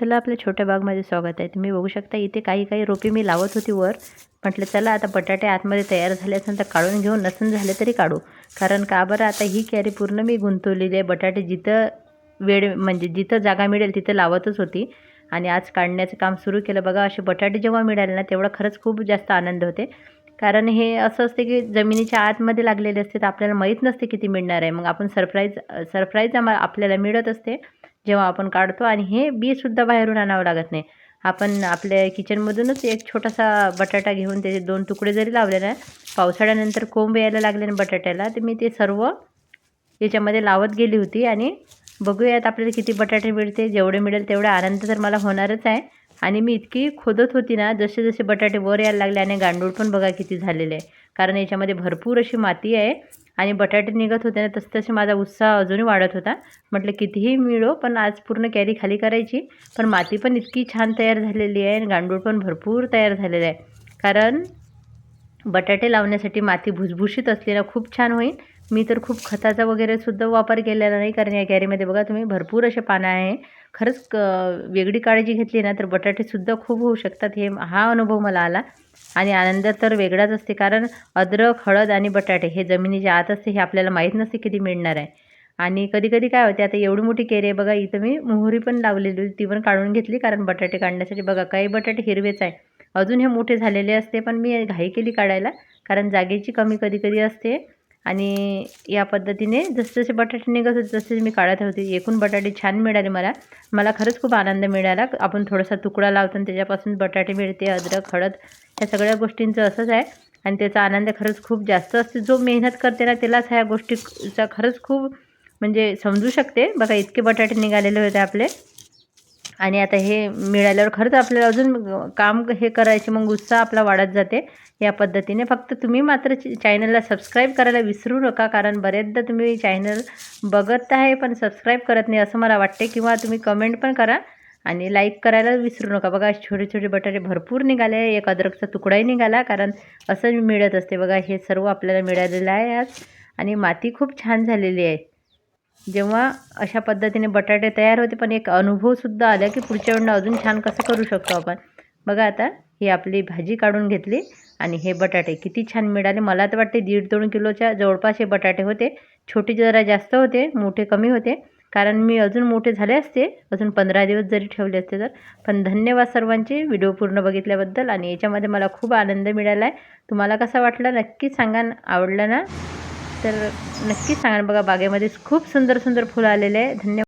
चला आपल्या छोट्या बागमध्ये स्वागत आहे. तुम्ही बघू शकता इथे काही काही रोपे मी लावत होती वर. म्हटलं चला आता बटाटे आतमध्ये तयार झाले असेल तर काढून घेऊन नसून झाले तरी काढू. कारण का बरं आता ही कॅरी पूर्ण मी गुंतवलेली आहे. बटाटे जिथं वेळ म्हणजे जिथं जागा मिळेल तिथं लावतच होती. आणि आज काढण्याचं काम सुरू केलं. बघा असे बटाटे जेव्हा मिळाले ना तेवढा खरंच खूप जास्त आनंद होते. कारण हे असं असते की जमिनीच्या आतमध्ये लागलेले असते तर आपल्याला माहीत नसते किती मिळणार आहे. मग आपण सरप्राईज सरप्राईज आम्हाला आपल्याला मिळत असते. जेव्हा आपण काढतो आणि हे बीसुद्धा बाहेरून आणावं लागत नाही. आपण आपल्या किचनमधूनच एक छोटासा बटाटा घेऊन त्याचे दोन तुकडे जरी लावले ना पावसाळ्यानंतर कोंब यायला लागले ना बटाट्याला तर मी ते सर्व याच्यामध्ये लावत गेली होती आणि बघूयात आपल्याला किती बटाटे मिळते जेवढे मिळेल तेवढा आनंद तर मला होणारच आहे. आणि मी इतकी खोदत होती ना जसे जसे बटाटे वर यायला लागले आणि गांडूळ पण बघा किती झालेले आहे. कारण याच्यामध्ये भरपूर अशी माती आहे. आणि बटाटे निघत होते ना तसं तसे माझा उत्साह अजूनही वाढत होता. म्हटलं कितीही मिळो पण आज पूर्ण कॅरी खाली करायची. पण माती पण इतकी छान तयार झालेली आहे आणि गांडूळ पण भरपूर तयार झालेलं आहे. कारण बटाटे लावण्यासाठी माती भुसभुशीत असली ना खूप छान होईल. मी तर खूप खताचा वगैरे सुद्धा वापर केलेला नाही कारण या कॅरीमध्ये बघा तुम्ही भरपूर असे पानं आहे. खरंच क वेगळी काळजी घेतली ना तर बटाटेसुद्धा खूप होऊ शकतात हे हा अनुभव मला आला. आणि आनंद तर वेगळाच असते कारण अद्रक हळद आणि बटाटे हे जमिनीच्या आत असते हे आपल्याला माहीत नसते किती मिळणार आहे. आणि कधी कधी काय होते आता एवढी मोठी केरी आहे बघा इथं मी मोहरी पण लावलेली होती ती पण काढून घेतली कारण बटाटे काढण्यासाठी बघा काही बटाटे हिरवेच आहे. अजून हे मोठे झालेले असते पण मी घाई केली काढायला कारण जागेची कमी कधी कधी असते. आणि या पद्धतीने जसजसे बटाटे निघत होते तसे मी काढत होते. एकूण बटाटे छान मिळाले मला. मला खरंच खूप आनंद मिळाला. आपण थोडासा तुकडा लावतो आणि त्याच्यापासून बटाटे मिळते अद्रक हळद ह्या सगळ्या गोष्टींचं असंच आहे. आणि त्याचा आनंद खरंच खूप जास्त असते. जो मेहनत करते ना त्यालाच ह्या गोष्टीचा खरंच खूप म्हणजे समजू शकते. बघा इतके बटाटे निघालेले होते आपले. आणि आता हे मिळाल्यावर खरंच आपल्याला अजून काम हे करायचे मग उत्साह आपला वाढत जाते. या पद्धतीने फक्त तुम्ही मात्र चॅनलला सबस्क्राईब करायला विसरू नका कारण बरेचदा तुम्ही चॅनल बघत आहे पण सबस्क्राईब करत नाही असं मला वाटते किंवा तुम्ही कमेंट पण करा आणि लाईक करायला विसरू नका. बघा छोटे छोटे बटाटे भरपूर निघाले एक अद्रकचा तुकडाही निघाला कारण असं मिळत असते. बघा हे सर्व आपल्याला मिळालेलं आहे आज आणि माती खूप छान झालेली आहे. जेव्हा अशा पद्धतीने बटाटे तयार होते पण एक अनुभवसुद्धा आला की पुढच्या वेळेला अजून छान कसं करू शकतो आपण. बघा आता ही आपली भाजी काढून घेतली आणि हे बटाटे किती छान मिळाले. मला तर वाटते दीड दोन किलोच्या जवळपास हे बटाटे होते. छोटे जरा जास्त होते मोठे कमी होते. कारण मी अजून मोठे झाले असते अजून पंधरा दिवस जरी ठेवले असते तर. पण धन्यवाद सर्वांचे व्हिडिओ पूर्ण बघितल्याबद्दल आणि याच्यामध्ये मला खूप आनंद मिळाला आहे तुम्हाला कसा वाटला नक्की सांगा आवडलं ना? तर नक्कीच सांगा बघा बागेमध्ये खूप सुंदर सुंदर फुलं आलेले आहे धन्यवाद.